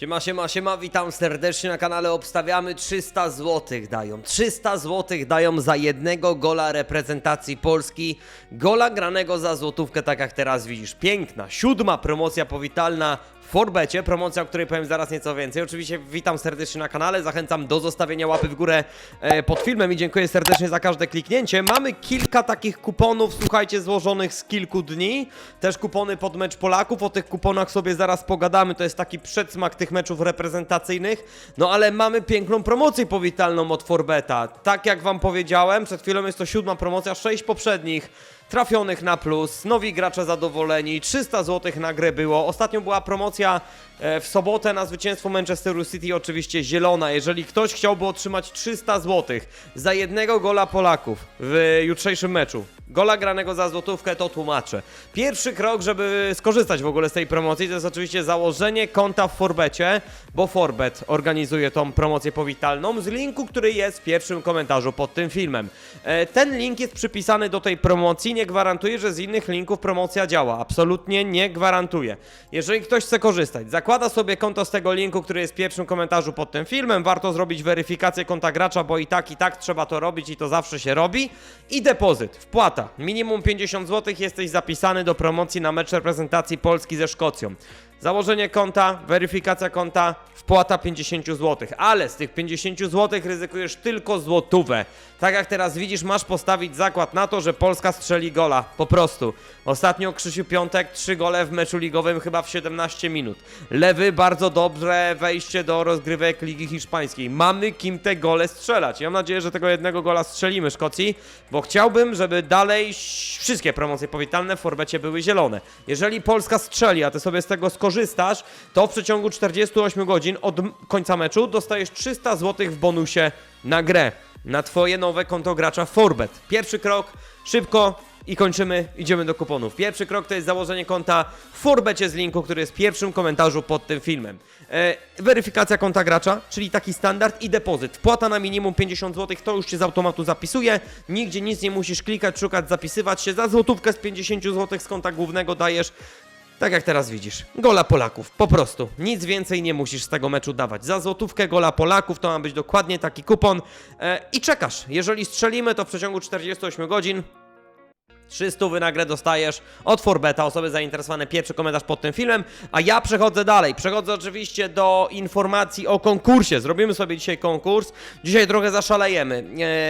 Siema, siema, siema, witam serdecznie na kanale Obstawiamy 300 zł dają. 300 zł dają za jednego gola reprezentacji Polski. Gola granego za złotówkę, tak jak teraz widzisz. Piękna, siódma promocja powitalna Forbecie, promocja, o której powiem zaraz nieco więcej. Oczywiście witam serdecznie na kanale, zachęcam do zostawienia łapy w górę e, pod filmem i dziękuję serdecznie za każde kliknięcie. Mamy kilka takich kuponów, słuchajcie, złożonych z kilku dni. Też kupony pod mecz Polaków, o tych kuponach sobie zaraz pogadamy, to jest taki przedsmak tych meczów reprezentacyjnych. No ale mamy piękną promocję powitalną od Forbeta. Tak jak wam powiedziałem, przed chwilą jest to siódma promocja, sześć poprzednich trafionych na plus, nowi gracze zadowoleni, 300 zł na grę było. Ostatnio była promocja e, w sobotę na zwycięstwo Manchesteru City, oczywiście zielona. Jeżeli ktoś chciałby otrzymać 300 zł za jednego gola Polaków w jutrzejszym meczu, gola granego za złotówkę, to tłumaczę. Pierwszy krok, żeby skorzystać w ogóle z tej promocji, to jest oczywiście założenie konta w Forbecie, bo Forbet organizuje tą promocję powitalną z linku, który jest w pierwszym komentarzu pod tym filmem. E, Ten link jest przypisany do tej promocji, nie gwarantuje, że z innych linków promocja działa. Absolutnie nie gwarantuje. Jeżeli ktoś chce korzystać, zakłada sobie konto z tego linku, który jest w pierwszym komentarzu pod tym filmem, warto zrobić weryfikację konta gracza, bo i tak, i tak trzeba to robić i to zawsze się robi. I depozyt, wpłata, minimum 50 zł, jesteś zapisany do promocji na mecz reprezentacji Polski ze Szkocją. Założenie konta, weryfikacja konta, wpłata 50 zł, ale z tych 50 zł ryzykujesz tylko złotówę. Tak jak teraz widzisz, masz postawić zakład na to, że Polska strzeli gola. Po prostu. Ostatnio Krzysiu Piątek, 3 gole w meczu ligowym chyba w 17 minut. Lewy, bardzo dobrze wejście do rozgrywek Ligi Hiszpańskiej. Mamy kim te gole strzelać. Ja mam nadzieję, że tego jednego gola strzelimy Szkocji, bo chciałbym, żeby dalej wszystkie promocje powitalne w Forbecie były zielone. Jeżeli Polska strzeli, a ty sobie z tego to w przeciągu 48 godzin od końca meczu dostajesz 300 zł w bonusie na grę. Na twoje nowe konto gracza Forbet. Pierwszy krok, szybko i kończymy, idziemy do kuponów. Pierwszy krok to jest założenie konta w Forbecie z linku, który jest w pierwszym komentarzu pod tym filmem. E, weryfikacja konta gracza, czyli taki standard i depozyt. Wpłata na minimum 50 zł, to już się z automatu zapisuje. Nigdzie nic nie musisz klikać, szukać, zapisywać się. Za złotówkę z 50 zł z konta głównego dajesz tak jak teraz widzisz, gola Polaków, po prostu. Nic więcej nie musisz z tego meczu dawać. Za złotówkę gola Polaków to ma być dokładnie taki kupon e, i czekasz. Jeżeli strzelimy, to w przeciągu 48 godzin 300 wynagrę dostajesz od Forbeta, osoby zainteresowane, pierwszy komentarz pod tym filmem, a ja przechodzę dalej. Przechodzę oczywiście do informacji o konkursie. Zrobimy sobie dzisiaj konkurs. Dzisiaj trochę zaszalejemy.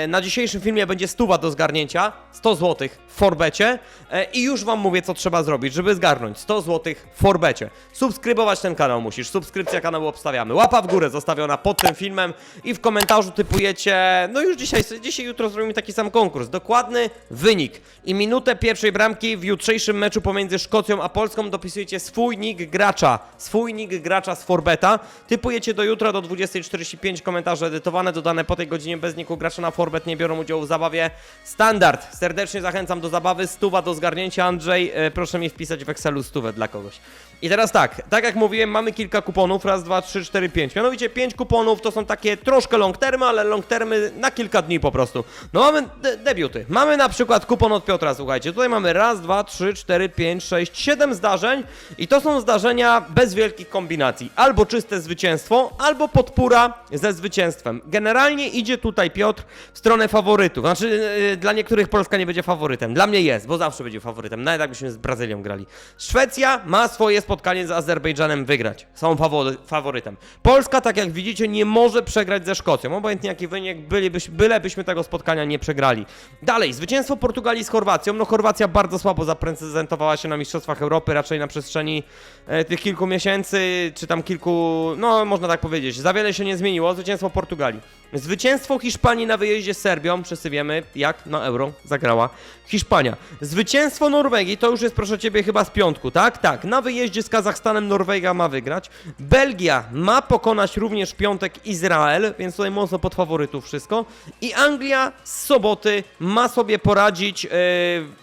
E, na dzisiejszym filmie będzie stuwa do zgarnięcia, 100 zł w Forbecie e, i już wam mówię, co trzeba zrobić, żeby zgarnąć 100 zł w Forbecie. Subskrybować ten kanał musisz, subskrypcja kanału obstawiamy. Łapa w górę zostawiona pod tym filmem i w komentarzu typujecie, no już dzisiaj, dzisiaj jutro zrobimy taki sam konkurs. Dokładny wynik i minutę pierwszej bramki w jutrzejszym meczu pomiędzy Szkocją a Polską dopisujecie swój nick gracza, swój nick gracza z Forbeta. Typujecie do jutra do 20.45 komentarze edytowane, dodane po tej godzinie bez niku gracza na Forbet nie biorą udziału w zabawie. Standard. Serdecznie zachęcam do zabawy. Stuwa do zgarnięcia. Andrzej, e, proszę mi wpisać w Excelu stówę dla kogoś. I teraz tak, tak jak mówiłem, mamy kilka kuponów. Raz, dwa, trzy, cztery, pięć. Mianowicie pięć kuponów to są takie troszkę long termy, ale long termy na kilka dni po prostu. No mamy de debiuty. Mamy na przykład kupon od Piotra, słuchajcie. Tutaj mamy raz, dwa, trzy, cztery, pięć, sześć, siedem zdarzeń i to są zdarzenia bez wielkich kombinacji. Albo czyste zwycięstwo, albo podpóra ze zwycięstwem. Generalnie idzie tutaj Piotr w stronę faworytów. Znaczy, yy, dla niektórych Polska nie będzie faworytem. Dla mnie jest, bo zawsze będzie faworytem. Nawet jakbyśmy z Brazylią grali. Szwecja ma swoje spotkanie z Azerbejdżanem wygrać. Są fawory faworytem. Polska, tak jak widzicie, nie może przegrać ze Szkocją. Obojętnie jaki wynik, bylibyś, bylebyśmy tego spotkania nie przegrali. Dalej, zwycięstwo Portugalii z Chorwacją. No Chorwacja bardzo słabo zaprezentowała się na Mistrzostwach Europy, raczej na przestrzeni e, tych kilku miesięcy, czy tam kilku, no można tak powiedzieć. Za wiele się nie zmieniło. Zwycięstwo Portugalii. Zwycięstwo Hiszpanii na wyjeździe z Serbią. Wszyscy wiemy, jak na Euro zagrała Hiszpania. Zwycięstwo Norwegii, to już jest proszę Ciebie chyba z piątku, tak? Tak. Na wyjeździe z Kazachstanem Norwegia ma wygrać. Belgia ma pokonać również piątek Izrael, więc tutaj mocno pod faworytów wszystko. I Anglia z soboty ma sobie poradzić yy,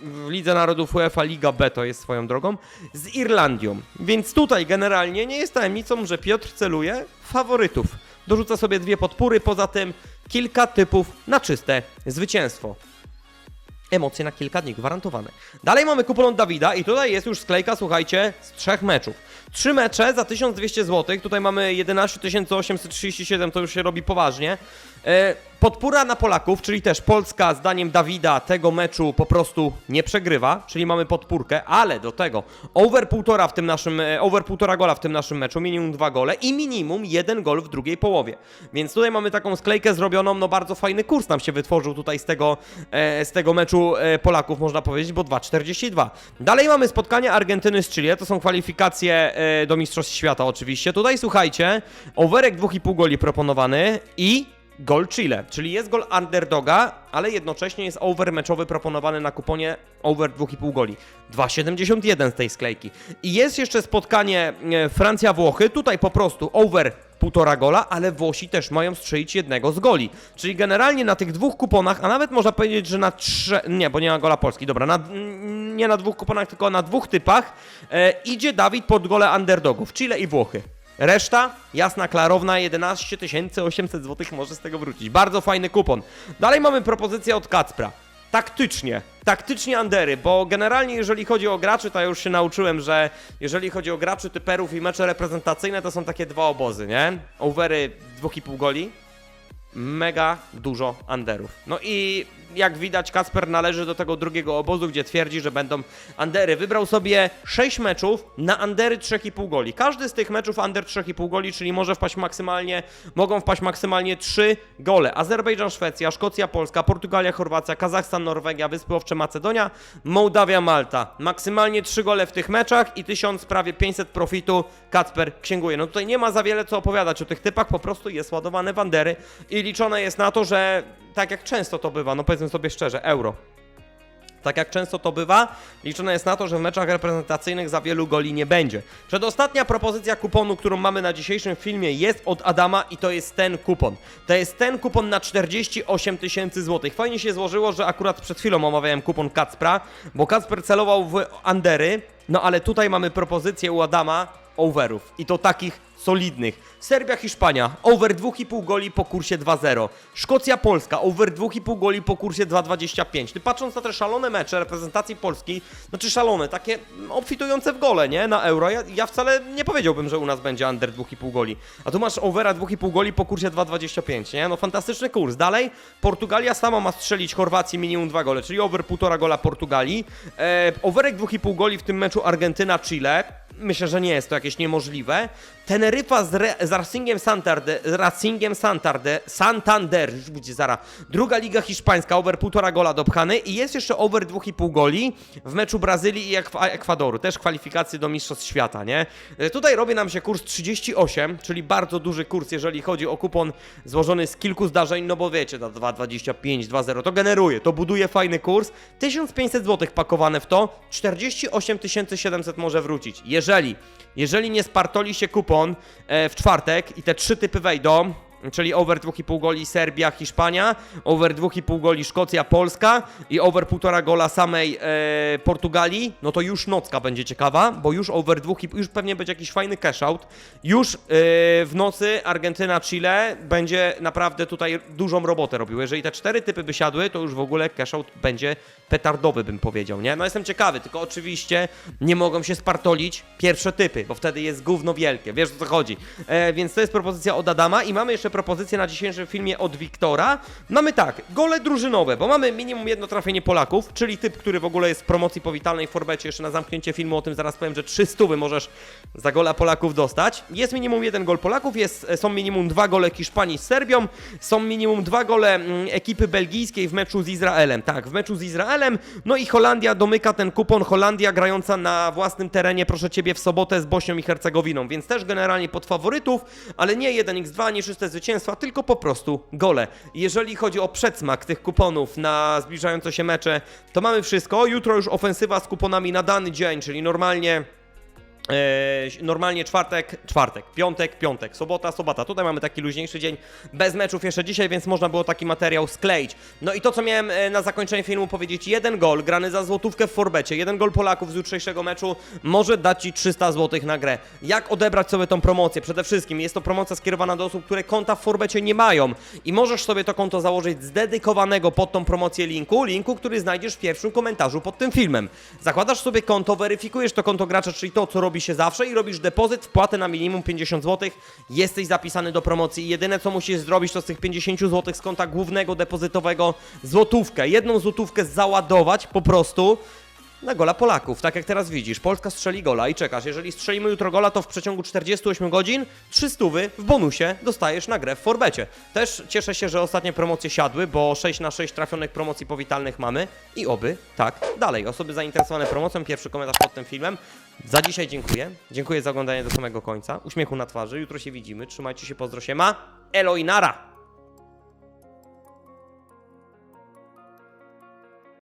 w Lidze Narodów UEFA Liga B, to jest swoją drogą, z Irlandią. Więc tutaj generalnie nie jest tajemnicą, że Piotr celuje faworytów. Dorzuca sobie dwie podpóry, poza tym kilka typów na czyste zwycięstwo. Emocje na kilka dni, gwarantowane. Dalej mamy kupon od Dawida i tutaj jest już sklejka, słuchajcie, z trzech meczów. Trzy mecze za 1200 zł, tutaj mamy 11 837, to już się robi poważnie. E, Podpóra na Polaków, czyli też Polska zdaniem Dawida tego meczu po prostu nie przegrywa, czyli mamy podpórkę, ale do tego over półtora w tym naszym, e, over półtora gola w tym naszym meczu, minimum dwa gole i minimum jeden gol w drugiej połowie. Więc tutaj mamy taką sklejkę zrobioną, no bardzo fajny kurs nam się wytworzył tutaj z tego, e, z tego meczu Polaków, można powiedzieć, bo 2,42. Dalej mamy spotkanie Argentyny z Chile, to są kwalifikacje do Mistrzostw Świata oczywiście. Tutaj słuchajcie, overek 2,5 goli proponowany i Gol Chile, czyli jest gol underdoga, ale jednocześnie jest over meczowy proponowany na kuponie over 2,5 goli. 2,71 z tej sklejki. I jest jeszcze spotkanie e, Francja-Włochy, tutaj po prostu over półtora gola, ale Włosi też mają strzelić jednego z goli. Czyli generalnie na tych dwóch kuponach, a nawet można powiedzieć, że na trzech, nie, bo nie ma gola Polski, dobra, na, nie na dwóch kuponach, tylko na dwóch typach e, idzie Dawid pod gole underdogów, Chile i Włochy. Reszta, jasna, klarowna, 11 800 zł może z tego wrócić. Bardzo fajny kupon. Dalej mamy propozycję od Kacpra. Taktycznie, taktycznie Andery, bo generalnie jeżeli chodzi o graczy, to ja już się nauczyłem, że jeżeli chodzi o graczy typerów i mecze reprezentacyjne, to są takie dwa obozy, nie? Overy 2,5 goli, mega dużo underów. No i jak widać, Kasper należy do tego drugiego obozu, gdzie twierdzi, że będą undery. Wybrał sobie 6 meczów na undery 3,5 goli. Każdy z tych meczów under 3,5 goli, czyli może wpaść maksymalnie, mogą wpaść maksymalnie 3 gole. Azerbejdżan, Szwecja, Szkocja, Polska, Portugalia, Chorwacja, Kazachstan, Norwegia, Wyspy Owcze, Macedonia, Mołdawia, Malta. Maksymalnie 3 gole w tych meczach i 1000, prawie 500 profitu Kacper księguje. No tutaj nie ma za wiele co opowiadać o tych typach, po prostu jest ładowane w undery i liczone jest na to, że tak jak często to bywa, no powiedzmy sobie szczerze, euro. Tak jak często to bywa, liczone jest na to, że w meczach reprezentacyjnych za wielu goli nie będzie. Przedostatnia propozycja kuponu, którą mamy na dzisiejszym filmie jest od Adama i to jest ten kupon. To jest ten kupon na 48 tysięcy złotych. Fajnie się złożyło, że akurat przed chwilą omawiałem kupon Kacpra, bo Kacper celował w Andery, no ale tutaj mamy propozycję u Adama overów i to takich solidnych. Serbia, Hiszpania, over 2,5 goli po kursie 2-0. Szkocja, Polska, over 2,5 goli po kursie 2,25. Ty patrząc na te szalone mecze reprezentacji Polski, znaczy szalone, takie obfitujące w gole, nie? Na euro, ja, ja wcale nie powiedziałbym, że u nas będzie under 2,5 goli. A tu masz overa 2,5 goli po kursie 2,25, nie? No fantastyczny kurs. Dalej, Portugalia sama ma strzelić Chorwacji minimum 2 gole, czyli over 1,5 gola Portugalii. E, overek 2,5 goli w tym meczu Argentyna-Chile. Myślę, że nie jest to jakieś niemożliwe. Teneryfa z, Re, z Racingiem Santander, z Racingiem Santander, Santander, już będzie zara. Druga liga hiszpańska, over 1,5 gola dopchany i jest jeszcze over 2,5 goli w meczu Brazylii i Ekwa- Ekwadoru, też kwalifikacje do Mistrzostw Świata, nie? E, Tutaj robi nam się kurs 38, czyli bardzo duży kurs, jeżeli chodzi o kupon złożony z kilku zdarzeń, no bo wiecie, ta 2,25, 2,0 to generuje, to buduje fajny kurs. 1500 zł pakowane w to, 48 700 może wrócić. Jeżeli, jeżeli nie spartoli się kupon e, w czwartek i te trzy typy wejdą, czyli over 2,5 goli Serbia, Hiszpania, over 2,5 goli Szkocja, Polska i over 1,5 gola samej e, Portugalii, no to już nocka będzie ciekawa, bo już over 2,5, już pewnie będzie jakiś fajny cash out. Już e, w nocy Argentyna, Chile będzie naprawdę tutaj dużą robotę robił. Jeżeli te cztery typy by siadły, to już w ogóle cash out będzie petardowy, bym powiedział, nie? No jestem ciekawy, tylko oczywiście nie mogą się spartolić pierwsze typy, bo wtedy jest gówno wielkie, wiesz o co chodzi. E, więc to jest propozycja od Adama i mamy jeszcze propozycję na dzisiejszym filmie od Wiktora. Mamy tak, gole drużynowe, bo mamy minimum jedno trafienie Polaków, czyli typ, który w ogóle jest w promocji powitalnej w Forbecie, jeszcze na zamknięcie filmu o tym zaraz powiem, że 300 możesz za gola Polaków dostać. Jest minimum jeden gol Polaków, jest, są minimum dwa gole Hiszpanii z Serbią, są minimum dwa gole mm, ekipy belgijskiej w meczu z Izraelem. Tak, w meczu z Izraelem. No i Holandia domyka ten kupon. Holandia grająca na własnym terenie, proszę ciebie, w sobotę z Bośnią i Hercegowiną, więc też generalnie pod faworytów, ale nie 1x2, nie czyste zwycięstwa, tylko po prostu gole. Jeżeli chodzi o przedsmak tych kuponów na zbliżające się mecze, to mamy wszystko. Jutro już ofensywa z kuponami na dany dzień, czyli normalnie normalnie czwartek, czwartek, piątek, piątek, sobota, sobota. Tutaj mamy taki luźniejszy dzień, bez meczów jeszcze dzisiaj, więc można było taki materiał skleić. No i to, co miałem e, na zakończenie filmu powiedzieć, jeden gol grany za złotówkę w Forbecie, jeden gol Polaków z jutrzejszego meczu może dać Ci 300 zł na grę. Jak odebrać sobie tą promocję? Przede wszystkim jest to promocja skierowana do osób, które konta w Forbecie nie mają i możesz sobie to konto założyć z dedykowanego pod tą promocję linku, linku, który znajdziesz w pierwszym komentarzu pod tym filmem. Zakładasz sobie konto, weryfikujesz to konto gracza, czyli to, co robi się zawsze i robisz depozyt, wpłatę na minimum 50 zł, jesteś zapisany do promocji. I jedyne, co musisz zrobić, to z tych 50 zł z konta głównego depozytowego złotówkę, jedną złotówkę załadować po prostu na gola Polaków, tak jak teraz widzisz. Polska strzeli gola i czekasz. Jeżeli strzelimy jutro gola, to w przeciągu 48 godzin 300 w bonusie dostajesz na grę w Forbecie. Też cieszę się, że ostatnie promocje siadły, bo 6 na 6 trafionych promocji powitalnych mamy i oby tak dalej. Osoby zainteresowane promocją, pierwszy komentarz pod tym filmem. Za dzisiaj dziękuję. Dziękuję za oglądanie do samego końca. Uśmiechu na twarzy. Jutro się widzimy. Trzymajcie się, pozdro się ma. Elo i nara!